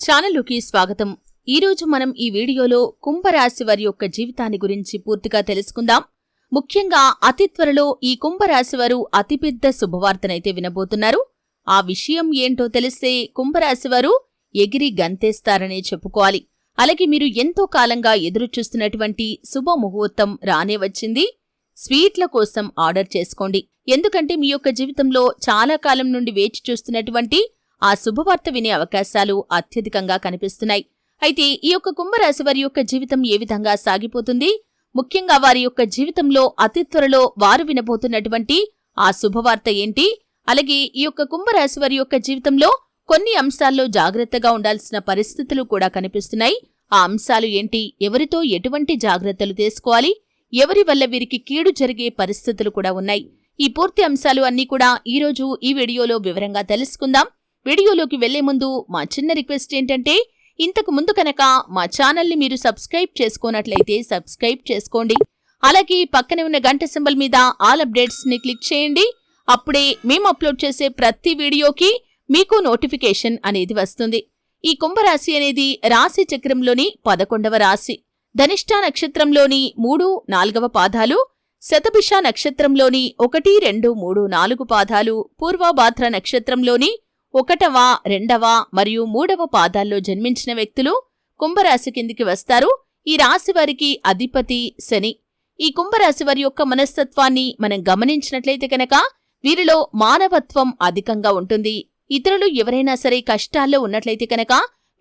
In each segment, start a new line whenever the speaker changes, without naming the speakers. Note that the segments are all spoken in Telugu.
ఛానల్లోకి స్వాగతం. ఈరోజు మనం ఈ వీడియోలో కుంభరాశి వారి యొక్క జీవితాన్ని గురించి పూర్తిగా తెలుసుకుందాం. ముఖ్యంగా అతి త్వరలో ఈ కుంభరాశి వారు అతిపెద్ద శుభవార్తనైతే వినబోతున్నారు. ఆ విషయం ఏంటో తెలిస్తే కుంభరాశి వారు ఎగిరి గంతేస్తారనే చెప్పుకోవాలి. అలాగే మీరు ఎంతో కాలంగా ఎదురుచూస్తున్నటువంటి శుభముహూర్తం రానే వచ్చింది. స్వీట్ల కోసం ఆర్డర్ చేసుకోండి. ఎందుకంటే మీ యొక్క జీవితంలో చాలా కాలం నుండి వేచి చూస్తున్నటువంటి ఆ శుభవార్త వినే అవకాశాలు అత్యధికంగా కనిపిస్తున్నాయి. అయితే ఈ యొక్క కుంభరాశి వారి యొక్క జీవితం ఏ విధంగా సాగిపోతుంది? ముఖ్యంగా వారి యొక్క జీవితంలో అతి త్వరలో వారు వినబోతున్నటువంటి ఆ శుభవార్త ఏంటి? అలాగే ఈ యొక్క కుంభరాశి వారి యొక్క జీవితంలో కొన్ని అంశాల్లో జాగ్రత్తగా ఉండాల్సిన పరిస్థితులు కూడా కనిపిస్తున్నాయి. ఆ అంశాలు ఏంటి? ఎవరితో ఎటువంటి జాగ్రత్తలు తీసుకోవాలి? ఎవరి వల్ల వీరికి కీడు జరిగే పరిస్థితులు కూడా ఉన్నాయి. ఈ పూర్తి అంశాలు అన్నీ కూడా ఈరోజు ఈ వీడియోలో వివరంగా తెలుసుకుందాం. వీడియోలోకి వెళ్ళే ముందు మా చిన్న రిక్వెస్ట్ ఏంటంటే ఇంతకు ముందు కనుక మా ఛానల్ని మీరు సబ్స్క్రైబ్ చేసుకున్నట్లయితే సబ్స్క్రైబ్ చేసుకోండి. అలాగే పక్కనే ఉన్న గంట సింబల్ మీద ఆల్ అప్డేట్స్ని క్లిక్ చేయండి. అప్పుడే మేము అప్లోడ్ చేసే ప్రతి వీడియోకి మీకు నోటిఫికేషన్ అనేది వస్తుంది. ఈ కుంభరాశి అనేది రాశి చక్రంలోని పదకొండవ రాశి. ధనిష్ట నక్షత్రంలోని మూడు నాలుగవ పాదాలు శతభిష నక్షత్రంలోని ఒకటి రెండు మూడు నాలుగు పాదాలు పూర్వభాద్ర నక్షత్రంలోని ఒకటవ రెండవ మరియు మూడవ పాదాల్లో జన్మించిన వ్యక్తులు కుంభరాశి కిందికి వస్తారు. ఈ రాశి వారికి అధిపతి శని. ఈ కుంభరాశి వారి యొక్క మనస్తత్వాన్ని మనం గమనించినట్లయితే కనుక వీరిలో మానవత్వం అధికంగా ఉంటుంది. ఇతరులు ఎవరైనా సరే కష్టాల్లో ఉన్నట్లయితే కనుక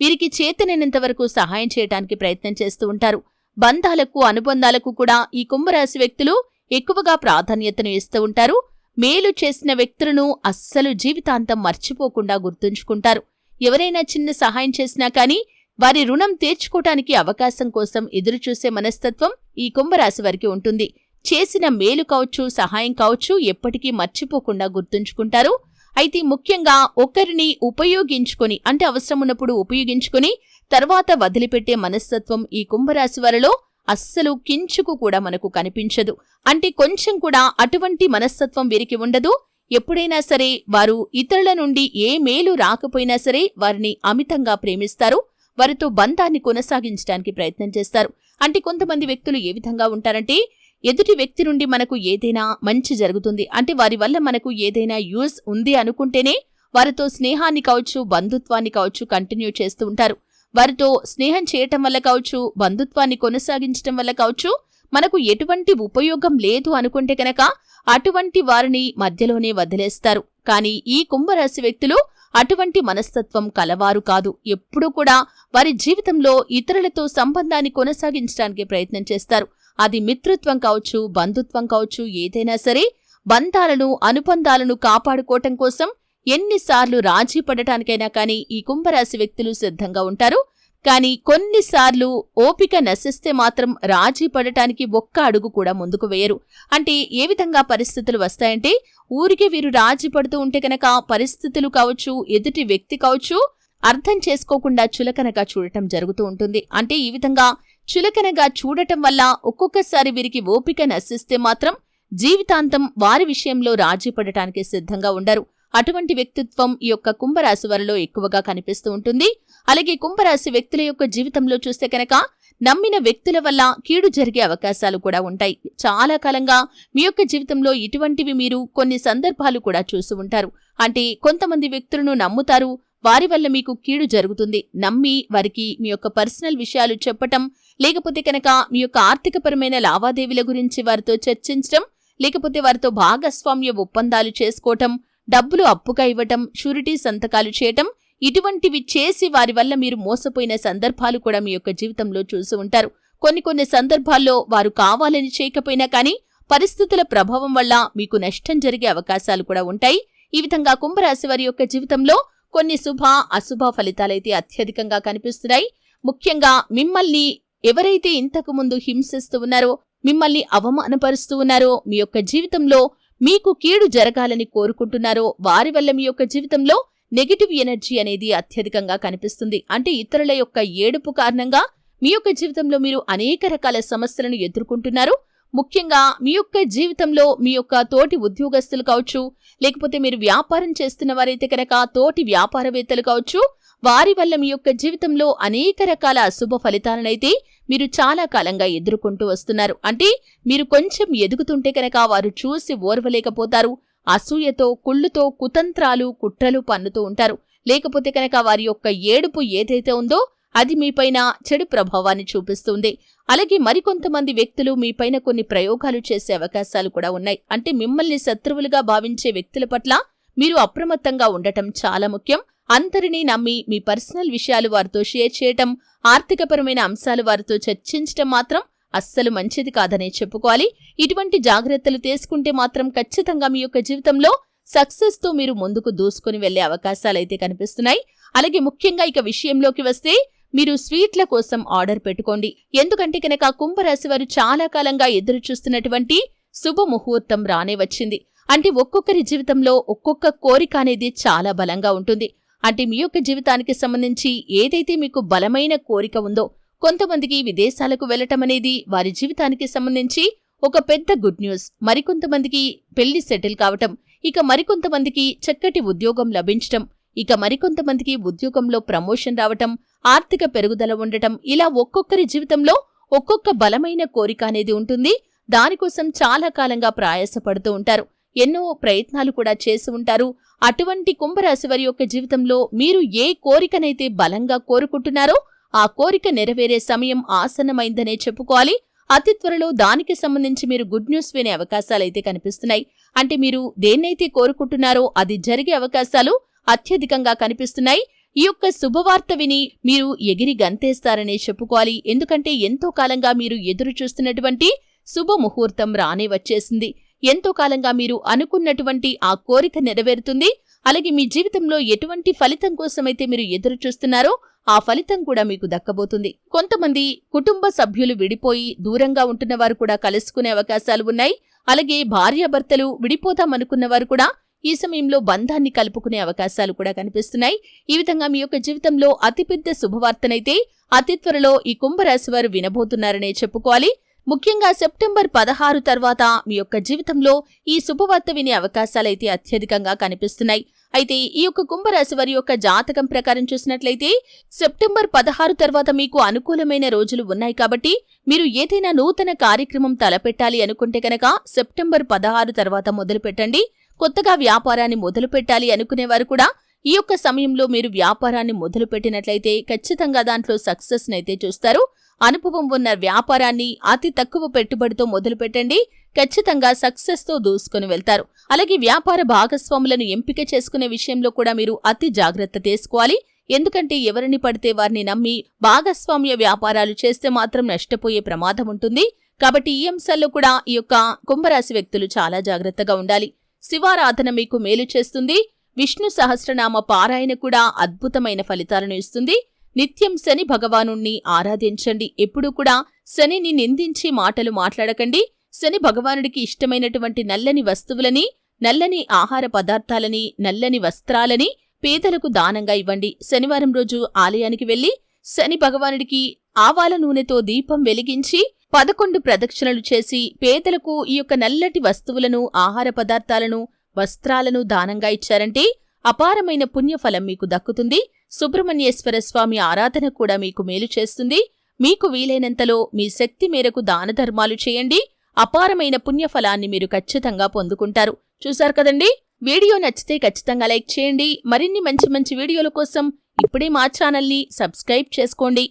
వీరికి చేతనైనంత వరకు సహాయం చేయడానికి ప్రయత్నం చేస్తూ ఉంటారు. బంధాలకు అనుబంధాలకు కూడా ఈ కుంభరాశి వ్యక్తులు ఎక్కువగా ప్రాధాన్యతను ఇస్తూ ఉంటారు. మేలు చేసిన వ్యక్తులను అస్సలు జీవితాంతం మర్చిపోకుండా గుర్తుంచుకుంటారు. ఎవరైనా చిన్న సహాయం చేసినా కానీ వారి రుణం తీర్చుకోటానికి అవకాశం కోసం ఎదురుచూసే మనస్తత్వం ఈ కుంభరాశి వారికి ఉంటుంది. చేసిన మేలు కావచ్చు సహాయం కావచ్చు ఎప్పటికీ మర్చిపోకుండా గుర్తుంచుకుంటారు. అయితే ముఖ్యంగా ఒకరిని ఉపయోగించుకొని అంటే అవసరం ఉన్నప్పుడు ఉపయోగించుకొని తర్వాత వదిలిపెట్టే మనస్తత్వం ఈ కుంభరాశి వారిలో అస్సలు కించుకు కూడా మనకు కనిపించదు. అంటే కొంచెం కూడా అటువంటి మనస్తత్వం వీరికి ఉండదు. ఎప్పుడైనా సరే వారు ఇతరుల నుండి ఏ మేలు రాకపోయినా సరే వారిని అమితంగా ప్రేమిస్తారు. వారితో బంధాన్ని కొనసాగించడానికి ప్రయత్నం చేస్తారు. అంటే కొంతమంది వ్యక్తులు ఏ విధంగా ఉంటారంటే ఎదుటి వ్యక్తి నుండి మనకు ఏదైనా మంచి జరుగుతుంది. అంటే వారి వల్ల మనకు ఏదైనా యూజ్ ఉంది అనుకుంటేనే వారితో స్నేహాన్ని కావచ్చు బంధుత్వాన్ని కావచ్చు కంటిన్యూ చేస్తూ ఉంటారు. వారితో స్నేహం చేయటం వల్ల కావచ్చు బంధుత్వాన్ని కొనసాగించటం వల్ల కావచ్చు మనకు ఎటువంటి ఉపయోగం లేదు అనుకుంటే కనుక అటువంటి వారిని మధ్యలోనే వదిలేస్తారు. కానీ ఈ కుంభరాశి వ్యక్తులు అటువంటి మనస్తత్వం కలవారు కాదు. ఎప్పుడూ కూడా వారి జీవితంలో ఇతరులతో సంబంధాన్ని కొనసాగించడానికి ప్రయత్నం చేస్తారు. అది మిత్రత్వం కావచ్చు బంధుత్వం కావచ్చు ఏదైనా సరే బంధాలను అనుబంధాలను కాపాడుకోవటం కోసం ఎన్నిసార్లు రాజీ పడటానికైనా కానీ ఈ కుంభరాశి వ్యక్తులు సిద్ధంగా ఉంటారు. కానీ కొన్నిసార్లు ఓపిక నశిస్తే మాత్రం రాజీ పడటానికి ఒక్క అడుగు కూడా ముందుకు వేయరు. అంటే ఏ విధంగా పరిస్థితులు వస్తాయంటే ఊరికే వీరు రాజీ పడుతూ ఉంటే కనుక పరిస్థితులు కావచ్చు ఎదుటి వ్యక్తి కావచ్చు అర్థం చేసుకోకుండా చులకనగా చూడటం జరుగుతూ ఉంటుంది. అంటే ఈ విధంగా చులకనగా చూడటం వల్ల ఒక్కొక్కసారి వీరికి ఓపిక నశిస్తే మాత్రం జీవితాంతం వారి విషయంలో రాజీ పడటానికి సిద్ధంగా ఉండరు. అటువంటి వ్యక్తిత్వం ఈ యొక్క కుంభరాశి వారిలో ఎక్కువగా కనిపిస్తూ ఉంటుంది. అలాగే కుంభరాశి వ్యక్తుల యొక్క జీవితంలో చూస్తే కనుక నమ్మిన వ్యక్తుల వల్ల కీడు జరిగే అవకాశాలు కూడా ఉంటాయి. చాలా కాలంగా మీ యొక్క జీవితంలో ఇటువంటివి మీరు కొన్ని సందర్భాలు కూడా చూసి ఉంటారు. అంటే కొంతమంది వ్యక్తులను నమ్ముతారు. వారి వల్ల మీకు కీడు జరుగుతుంది. నమ్మి వారికి మీ యొక్క పర్సనల్ విషయాలు చెప్పటం లేకపోతే కనుక మీ యొక్క ఆర్థికపరమైన లావాదేవీల గురించి వారితో చర్చించటం లేకపోతే వారితో భాగస్వామ్య ఒప్పందాలు చేసుకోవటం డబ్బులు అప్పుగా ఇవ్వటం షూరిటీ సంతకాలు చేయటం ఇటువంటివి చేసి వారి వల్ల మీరు మోసపోయిన సందర్భాలు కూడా మీ యొక్క జీవితంలో చూసి ఉంటారు. కొన్ని కొన్ని సందర్భాల్లో వారు కావాలని చేయకపోయినా కానీ పరిస్థితుల ప్రభావం వల్ల మీకు నష్టం జరిగే అవకాశాలు కూడా ఉంటాయి. ఈ విధంగా కుంభరాశి వారి యొక్క జీవితంలో కొన్ని శుభ అశుభ ఫలితాలైతే అత్యధికంగా కనిపిస్తున్నాయి. ముఖ్యంగా మిమ్మల్ని ఎవరైతే ఇంతకు ముందు హింసిస్తూ ఉన్నారో మిమ్మల్ని అవమానపరుస్తూ ఉన్నారో మీ యొక్క జీవితంలో మీకు కీడు జరగాలని కోరుకుంటున్నారో వారి వల్ల మీ యొక్క జీవితంలో నెగిటివ్ ఎనర్జీ అనేది అత్యధికంగా కనిపిస్తుంది. అంటే ఇతరుల యొక్క ఏడుపు కారణంగా మీ యొక్క జీవితంలో మీరు అనేక రకాల సమస్యలను ఎదుర్కొంటున్నారు. ముఖ్యంగా మీ యొక్క జీవితంలో మీ యొక్క తోటి ఉద్యోగస్తులు కావచ్చు లేకపోతే మీరు వ్యాపారం చేస్తున్న వారైతే కనుక తోటి వ్యాపారవేత్తలు కావచ్చు వారి వల్ల మీ యొక్క జీవితంలో అనేక రకాల అశుభ ఫలితాలనైతే మీరు చాలా కాలంగా ఎదుర్కొంటూ వస్తున్నారు. అంటే మీరు కొంచెం ఎదుగుతుంటే కనుక వారు చూసి ఓర్వలేకపోతారు. అసూయతో కుళ్ళుతో కుతంత్రాలు కుట్రలు పన్నుతూ ఉంటారు. లేకపోతే కనుక వారి యొక్క ఏడుపు ఏదైతే ఉందో అది మీపైన చెడు ప్రభావాన్ని చూపిస్తుంది. అలాగే మరికొంతమంది వ్యక్తులు మీపైన కొన్ని ప్రయోగాలు చేసే అవకాశాలు కూడా ఉన్నాయి. అంటే మిమ్మల్ని శత్రువులుగా భావించే వ్యక్తుల పట్ల మీరు అప్రమత్తంగా ఉండటం చాలా ముఖ్యం. అందరినీ నమ్మి మీ పర్సనల్ విషయాలు వారితో షేర్ చేయటం ఆర్థికపరమైన అంశాలు వారితో చర్చించటం మాత్రం అస్సలు మంచిది కాదనే చెప్పుకోవాలి. ఇటువంటి జాగ్రత్తలు తీసుకుంటే మాత్రం ఖచ్చితంగా మీ యొక్క జీవితంలో సక్సెస్తో మీరు ముందుకు దూసుకుని వెళ్ళే అవకాశాలైతే కనిపిస్తున్నాయి. అలాగే ముఖ్యంగా ఇక విషయంలోకి వస్తే మీరు స్వీట్ల కోసం ఆర్డర్ పెట్టుకోండి. ఎందుకంటే కనుక కుంభరాశి వారు చాలా కాలంగా ఎదురు చూస్తున్నటువంటి శుభముహూర్తం రానే వచ్చింది. అంటే ఒక్కొక్కరి జీవితంలో ఒక్కొక్క కోరిక అనేది చాలా బలంగా ఉంటుంది. అంటే మీ యొక్క జీవితానికి సంబంధించి ఏదైతే మీకు బలమైన కోరిక ఉందో కొంతమందికి విదేశాలకు వెళ్ళటం అనేది వారి జీవితానికి సంబంధించి ఒక పెద్ద గుడ్ న్యూస్. మరికొంతమందికి పెళ్ళి సెటిల్ కావటం ఇక మరికొంతమందికి చక్కటి ఉద్యోగం లభించటం ఇక మరికొంతమందికి ఉద్యోగంలో ప్రమోషన్ రావటం ఆర్థిక పెరుగుదల ఉండటం ఇలా ఒక్కొక్కరి జీవితంలో ఒక్కొక్క బలమైన కోరిక అనేది ఉంటుంది. దానికోసం చాలా కాలంగా ప్రయాసపడుతూ ఉంటారు. ఎన్నో ప్రయత్నాలు కూడా చేసి ఉంటారు. అటువంటి కుంభరాశివారి యొక్క జీవితంలో మీరు ఏ కోరికనైతే బలంగా కోరుకుంటున్నారో ఆ కోరిక నెరవేరే సమయం ఆసన్నమైందనే చెప్పుకోవాలి. అతి త్వరలో దానికి సంబంధించి మీరు గుడ్ న్యూస్ వినే అవకాశాలైతే కనిపిస్తున్నాయి. అంటే మీరు దేన్నైతే కోరుకుంటున్నారో అది జరిగే అవకాశాలు అత్యధికంగా కనిపిస్తున్నాయి. ఈ యొక్క శుభవార్త విని మీరు ఎగిరి గంతేస్తారనే చెప్పుకోవాలి. ఎందుకంటే ఎంతో కాలంగా మీరు ఎదురు చూస్తున్నటువంటి శుభముహూర్తం రానే వచ్చేసింది. ఎంతో కాలంగా మీరు అనుకున్నటువంటి ఆ కోరిక నెరవేరుతుంది. అలాగే మీ జీవితంలో ఎటువంటి ఫలితం కోసమైతే మీరు ఎదురు చూస్తున్నారో ఆ ఫలితం కూడా మీకు దక్కబోతుంది. కొంతమంది కుటుంబ సభ్యులు విడిపోయి దూరంగా ఉంటున్న వారు కూడా కలుసుకునే అవకాశాలు ఉన్నాయి. అలాగే భార్యాభర్తలు విడిపోదామనుకున్న వారు కూడా ఈ సమయంలో బంధాన్ని కలుపుకునే అవకాశాలు కూడా కనిపిస్తున్నాయి. ఈ విధంగా మీ యొక్క జీవితంలో అతిపెద్ద శుభవార్తనైతే అతి త్వరలో ఈ కుంభరాశి వారు వినబోతున్నారనే చెప్పుకోవాలి. ముఖ్యంగా సెప్టెంబర్ పదహారు తర్వాత మీ యొక్క జీవితంలో ఈ శుభవార్త వినే అవకాశాలైతే అత్యధికంగా కనిపిస్తున్నాయి. అయితే ఈ యొక్క కుంభరాశి వారి యొక్క జాతకం ప్రకారం చూసినట్లయితే సెప్టెంబర్ పదహారు తర్వాత మీకు అనుకూలమైన రోజులు ఉన్నాయి కాబట్టి మీరు ఏదైనా నూతన కార్యక్రమం తలపెట్టాలి అనుకుంటే కనుక సెప్టెంబర్ పదహారు తర్వాత మొదలు పెట్టండి. కొత్తగా వ్యాపారాన్ని మొదలు పెట్టాలి అనుకునేవారు కూడా ఈ యొక్క సమయంలో మీరు వ్యాపారాన్ని మొదలు పెట్టినట్లయితే ఖచ్చితంగా దాంట్లో సక్సెస్ అయితే చూస్తారు. అనుభవం ఉన్న వ్యాపారాన్ని అతి తక్కువ పెట్టుబడితో మొదలుపెట్టండి. ఖచ్చితంగా సక్సెస్తో దూసుకుని వెళ్తారు. అలాగే వ్యాపార భాగస్వాములను ఎంపిక చేసుకునే విషయంలో కూడా మీరు అతి జాగ్రత్త తీసుకోవాలి. ఎందుకంటే ఎవరిని పడితే వారిని నమ్మి భాగస్వామ్య వ్యాపారాలు చేస్తే మాత్రం నష్టపోయే ప్రమాదం ఉంటుంది. కాబట్టి ఈ అంశాల్లో కూడా ఈ యొక్క కుంభరాశి వ్యక్తులు చాలా జాగ్రత్తగా ఉండాలి. శివారాధన మీకు మేలు చేస్తుంది. విష్ణు సహస్రనామ పారాయణ కూడా అద్భుతమైన ఫలితాలను ఇస్తుంది. నిత్యం శని భగవానుణ్ణి ఆరాధించండి. ఎప్పుడూ కూడా శనిని నిందించి మాటలు మాట్లాడకండి. శని భగవానుడికి ఇష్టమైనటువంటి నల్లని వస్తువులని నల్లని ఆహార పదార్థాలని నల్లని వస్త్రాలని పేదలకు దానంగా ఇవ్వండి. శనివారం రోజు ఆలయానికి వెళ్ళి శని భగవానుడికి ఆవాల నూనెతో దీపం వెలిగించి పదకొండు ప్రదక్షిణలు చేసి పేదలకు ఈ యొక్క నల్లటి వస్తువులను ఆహార పదార్థాలను వస్త్రాలను దానంగా ఇచ్చారంటే అపారమైన పుణ్యఫలం మీకు దక్కుతుంది. సుబ్రహ్మణ్యేశ్వర స్వామి ఆరాధన కూడా మీకు మేలు చేస్తుంది. మీకు వీలైనంతలో మీ శక్తి మేరకు దాన ధర్మాలు చేయండి. అపారమైన పుణ్యఫలాన్ని మీరు ఖచ్చితంగా పొందుకుంటారు. చూశారు కదండి? వీడియో నచ్చితే ఖచ్చితంగా లైక్ చేయండి. మరిన్ని మంచి మంచి వీడియోల కోసం ఇప్పుడే మా ఛానల్ని సబ్స్క్రైబ్ చేసుకోండి.